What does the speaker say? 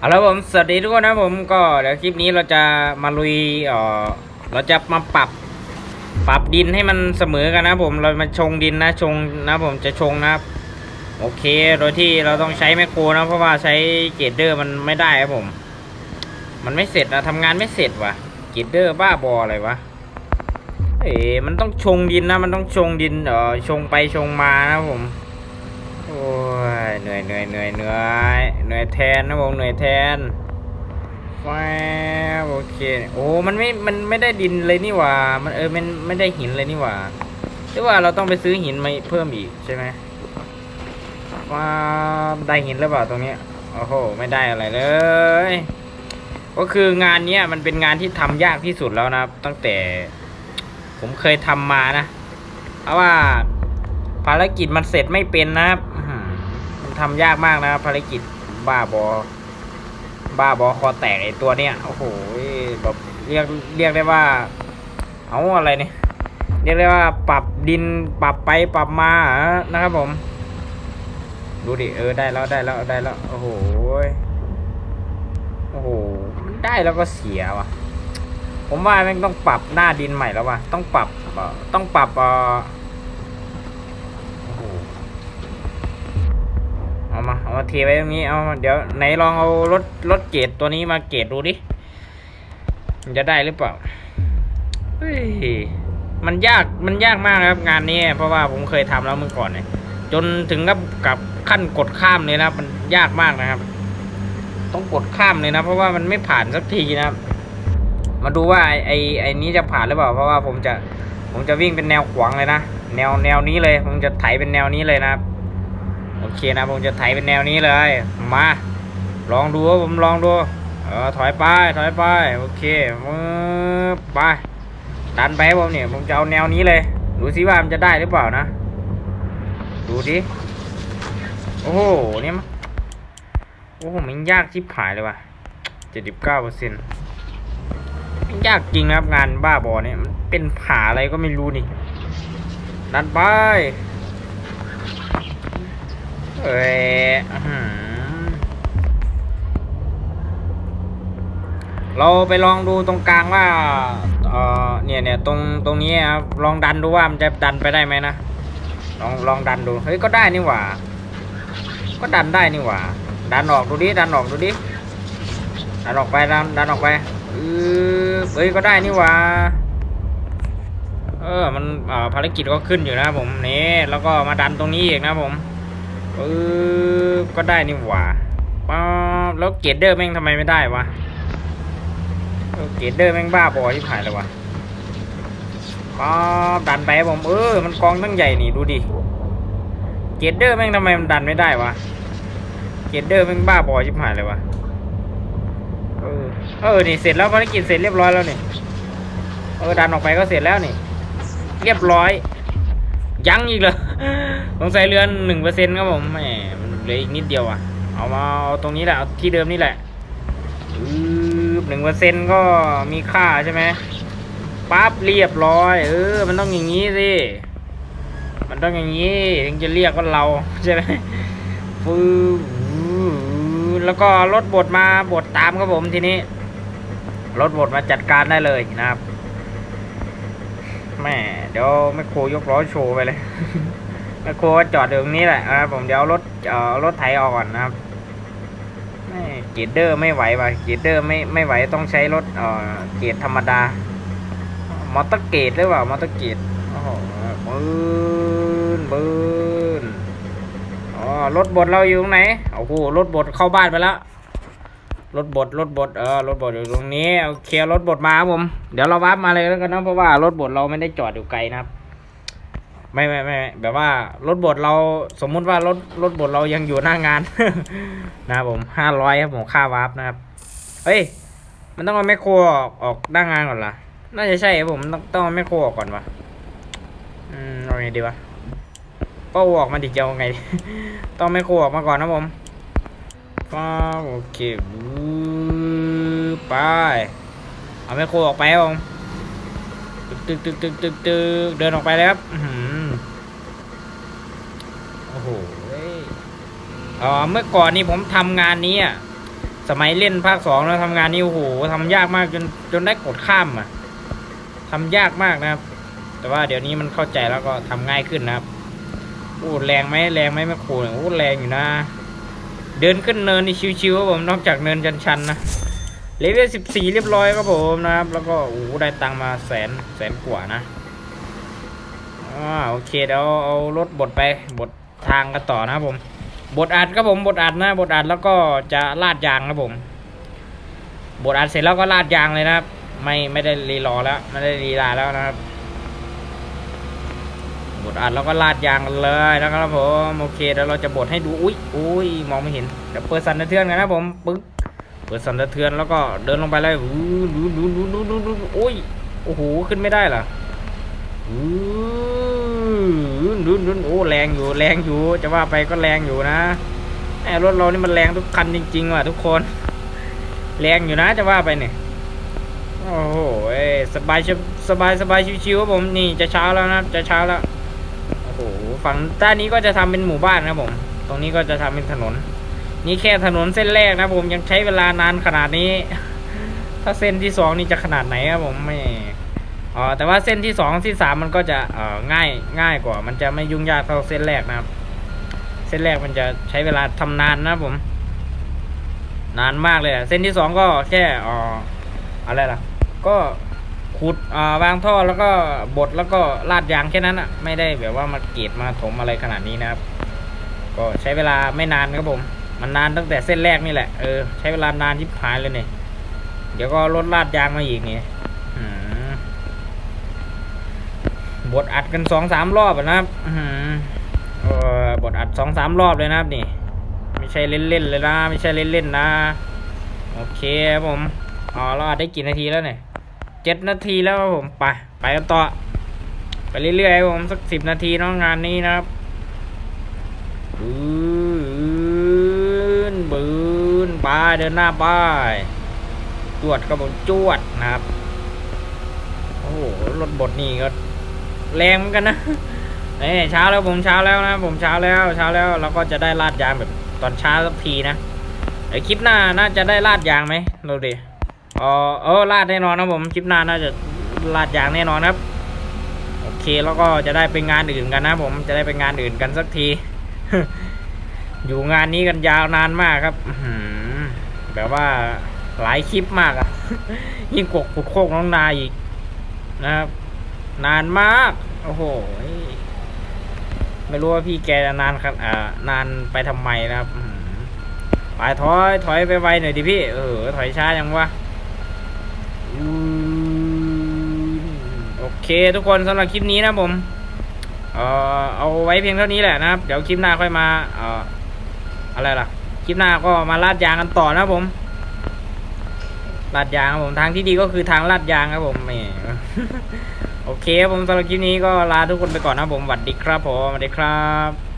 เอาละผมสวัสดีทุกคนนะผมก็เดี๋ยวคลิปนี้เราจะมาลุยเอ่อเราจะมาปรับปรับดินให้มันเสมอกันนะผมเรามาชงดินนะชงนะผมจะชงนะครับโอเคโดยที่เราต้องใช้แมคโครนะเพราะว่าใช้เกรดเดอร์มันไม่ได้ครับผม มันไม่เสร็จนะทำงานไม่เสร็จวะเกรดเดอร์บ้าบออะไรวะเอ๋มันต้องชงดินนะ มันต้องชงดินเอ่อชงไปชงมานะผมโอ้ เหนื่อยเหนื่อยเหนื่อยเหนื่อยเหนื่อยแทนนะผมเหนื่อยแทนแฟโอเคโอ้มันไม่มันไม่ได้ดินเลยนี่หว่า มันเออมันไม่ได้หินเลยนี่หว่าหรือว่าเราต้องไปซื้อหินมาเพิ่มอีกใช่ไหมว้าได้หินหรือเปล่าตรงนี้โอ้โหไม่ได้อะไรเลย ก็คืองานเนี้ยมันเป็นงานที่ทำยากที่สุดแล้วนะตั้งแต่ ผมเคยทำมานะ เพราะว่าภารกิจมันเสร็จไม่เป็นนะครับ ทำยากมากนะครับภารกิจบ้าบอ บ้าบอคอแตกไอตัวเนี้ยโอ้โหแบบเรียกเรียกได้ว่า เอาอะไรเนี่ยเรียกได้ว่าปรับดินปรับไปปรับมานะครับผม ดูดิเออได้แล้วได้แล้วได้แล้วโอ้โหโอ้โหได้แล้วก็เสียว่ะ ผมว่าแม่งต้องปรับหน้าดินใหม่แล้วว่ะต้องปรับต้องปรับเอ่อ โอ้โห เอามาเอามาเทไว้ตรงนี้เอาเดี๋ยวไหนลองเอารถรถเกรดตัวนี้มาเกรดดูดิมันจะได้หรือเปล่าเฮ้ยมันยากมันยากมากนะครับงานนี้ เพราะว่าผมเคยทำแล้วเมื่อก่อนเนี่ยจนถึงกับกับขั้นกดข้ามเลยนะมันยากมากนะครับ ต้องกดข้ามเลยนะ เพราะว่ามันไม่ผ่านสักทีนะครับ มาดูว่าไอไอไอนี้จะผ่านหรือเปล่า เพราะว่าผมจะผมจะวิ่งเป็นแนวขวางเลยนะแนวแนวนี้เลยผมจะไถเป็นแนวนี้เลยนะครับ โอเคนะผมจะไถเป็นแนวนี้เลย มา ลองดูผมลองดู เออถอยไปถอยไป โอเคมือไปดันไปผมเนี่ยผมจะเอาแนวนี้เลย ดูซิว่ามันจะได้หรือเปล่านะ ดูดิ โอ้โหเนี่ยมันโอ้โหมันยากชิบหายเลยว่ะเจ็ดสิบเก้าเปอร์เซ็นต์ยากจริงนะครับงานบ้าบอเนี่ยมันเป็นผาอะไรก็ไม่รู้นี่ดันไป เอ้ยเราไปลองดูตรงกลางว่าเออเนี่ยเนี่ยตรงตรงนี้ครับลองดันดูว่ามันจะดันไปได้ไหมนะลองลองดันดูเฮ้ยก็ได้นี่หว่า ก็ดันได้นี่หว่า ดันออกดูดิดันออกดูดิดันออกไปดันดันออกไปเออเฮ้ยก็ได้นี่หว่าเออมันภารกิจก็ขึ้นอยู่นะผมนี่แล้วก็มาดันตรงนี้อีกนะผม เออก็ได้นี่หว่าป๊าบแล้วเกรดเดอร์แม่งทำไมไม่ได้วะเกรดเดอร์แม่งบ้าบอที่ผ่านเลยวะป๊าบดันไปผมเออมันกองตั้งใหญ่นี่ดูดิเกรดเดอร์แม่งทำไมมันดันไม่ได้วะเกรดเดอร์แม่งบ้าบอชิบหายเลยวะเออเออนี่เสร็จแล้วภารกิจเสร็จเรียบร้อยแล้วนี่เออดันออกไปก็เสร็จแล้วนี่ เรียบร้อย ยังอีกเหรอสงสัยเรือนหนึ่งเปอร์เซ็นต์ครับผมแหมมันเหลืออีกนิดเดียวอะ เอามาเอาตรงนี้แหละเอาที่เดิมนี่แหละหนึ่งเปอร์เซ็นต์ก็มีค่าใช่ไหมปั๊บเรียบร้อย เออ มันต้องอย่างนี้สิ มันต้องอย่างนี้ถึงจะเรียกว่าเราใช่ไหมฟืแล้วก็รถบดมาบดตามครับผมทีนี้รถบดมาจัดการได้เลยนะครับ แม่เดี๋ยวแม่โคยกล้อโชว์ไปเลยแม่โครจอดอยู่ตรงนี้แหละนะครับผมเดี๋ยวรถเอ่อรถไถออกก่อนนะครับแม่เกรดเดอร์ไม่ไหวว่ะเกรดเดอร์ไม่ไม่ไหวต้องใช้รถเอ่อเกรดธรรมดามอเตอร์เกรดหรือเปล่ามอเตอร์เกรดโอ้โหบืนบืนอ๋อรถบดเราอยู่ตรงไหนโอ้โหรถบดเข้าบ้านไปแล้ว รถบดรถบดเออรถบดอยู่ตรงนี้โอเครถบดมาครับผม เดี๋ยวเราวับมาเลยแล้วกันนะเพราะว่ารถบดเราไม่ได้จอดอยู่ไกลนะครับ ไม่ไม่ไม่แบบว่ารถบดเราสมมุติว่ารถรถบดเรายังอยู่หน้างาน นะครับผมห้าร้อยครับผมค่าวาร์ปนะครับเฮ้ย มันต้องเอาแมคโครออกออกหน้างานก่อนล่ะน่าจะใช่ครับผมต้องต้องเอาแมคโครออกก่อนวะอืมเอาไงดีวะก็อออกมาดิจะเอาไง ต้องแมคโครออกมาก่อนนะผม ฟ้าโอเควูไปเอาไมโครออกไปครับผมตึกตึกตึกตึกตึกเดินออกไปเลยครับโอ้โหเออเมื่อก่อนนี่ผมทำงานนี้อะสมัยเล่นภาคสองแล้วทำงานนี่โอ้โหทำยากมากจนจนได้กดข้ามอะทำยากมากนะครับ แต่ว่าเดี๋ยวนี้มันเข้าใจแล้วก็ทำง่ายขึ้นนะครับโอ้แรงไหมแรงไหมแม่โครโอ้แรงอยู่นะ เดินขึ้นเนินนี่ชิวๆครับผมนอกจากเนินชันๆนะเลเวลสิบสี่เรียบร้อยครับผมนะครับ แล้วก็โอ้ได้ตังมาแสนแสนกว่านะอ่าโอเคเดี๋ยวเอารถบดไปบดทางกันต่อนะครับผมบดอัดครับผมบดอัดนะบดอัดแล้วก็จะลาดยางครับผมบดอัดเสร็จแล้วก็ลาดยางเลยนะครับ ไม่ไม่ได้รีรอแล้วไม่ได้รีลาแล้วนะครับ บดอัดแล้วก็ลาดยางกันเลยนะครับผมโอเคเดี๋ยวเราจะบดให้ดูอุ้ยอุ้ยมองไม่เห็นเดี๋ยวเปิดสั่นสะเทือนกันนะผมปึ๊กเปิดสั่นสะเทือนแล้วก็เดินลงไปเลยอู้ดูดูดูดูดูดูโอ้ยโอ้โหขึ้นไม่ได้เหรออู้ดูดูโอ้แรงอยู่แรงอยู่จะว่าไปก็แรงอยู่นะแหมรถเรานี่มันแรงทุกคันจริงๆว่ะทุกคน แรงอยู่นะจะว่าไปเนี่ยโอ้โหเอ้ยสบายสบายสบายชิวๆผมนี่จะเช้าแล้วนะจะเช้าแล้ว ฝั่งด้านนี้ก็จะทำเป็นหมู่บ้านนะผม ตรงนี้ก็จะทำเป็นถนน นี่แค่ถนนเส้นแรกนะผมยังใช้เวลานานขนาดนี้ ถ้าเส้นที่สองนี่จะขนาดไหนครับผมไม่อ๋อแต่ว่าเส้นที่สองที่สามมันก็จะเอ่อง่ายง่ายกว่า มันจะไม่ยุ่งยากเท่าเส้นแรกนะครับ เส้นแรกมันจะใช้เวลาทำนานนะผม นานมากเลยเส้นที่สองก็แค่อ่ออะไรล่ะ ก็ ขุดวางท่อแล้วก็บดแล้วก็ลาดยางแค่นั้นอะไม่ได้แบบว่ามาเกตมาถมอะไรขนาดนี้นะครับ ก็ใช้เวลาไม่นานครับผม มันนานตั้งแต่เส้นแรกนี่แหละเออใช้เวลานานที่ผายเลยเนี่ยเดี๋ยวก็ลดลาดยางมาอีกนี่บดอัดกันสองสามรอบนะครับบดอัดสองสามรอบเลยนะครับนี่ ไม่ใช่เล่นๆเลยนะ ไม่ใช่เล่นๆนะ โอเคครับผมอ๋อเราอัดได้กี่นาทีแล้วเนี่ย เจ็ดนาทีแล้วครับผมไปไปกันต่อ ไปเรื่อยๆครับผมสักสิบนาทีนาะงงานนี้นะครับบืนบืนไปเดินหน้าไปจวดครับผมจวดนะครับ โอ้โหรถบดนี่ก็แรงเหมือนกันนะนี่เช้าแล้วผมเช้าแล้วนะ ผมเช้าแล้วเช้าแล้วเราก็จะได้ลาดยางแบบตอนเช้าสักทีนะไอคลิปหน้าน่าจะได้ลาดยางไหมเราดิ อ๋อเออลาดแน่นอนนะผมคลิปหน้าน่าจะลาดยางแน่นอนครับ โอเคแล้วก็จะได้ไปงานอื่นกันนะผมจะได้ไปงานอื่นกันสักที อยู่งานนี้กันยาวนานมากครับแบบว่าหลายคลิปมากอะยิ่งกกขุดโคกน้องนาอีกนะครับ นานมาก โอ้โหไม่รู้ว่าพี่แกจะนานครับอ่านานไปทำไมนะครับไปถอยถอยไปไวหน่อยดิพี่ เออถอยช้ายังวะ เคทุกคนสำหรับคลิปนี้นะผมเอ่อเอาไว้เพียงเท่านี้แหละนะครับ เดี๋ยวคลิปหน้าค่อยมาเอ่ออะไรล่ะ คลิปหน้าก็มาลาดยางกันต่อนะผมลาดยางครับผมทางที่ดีก็คือทางลาดยางครับผมแหมโอเคครับผมสำหรับคลิปนี้ก็ลาทุกคนไปก่อนนะผมสวัสดีครับผมสวัสดีครับ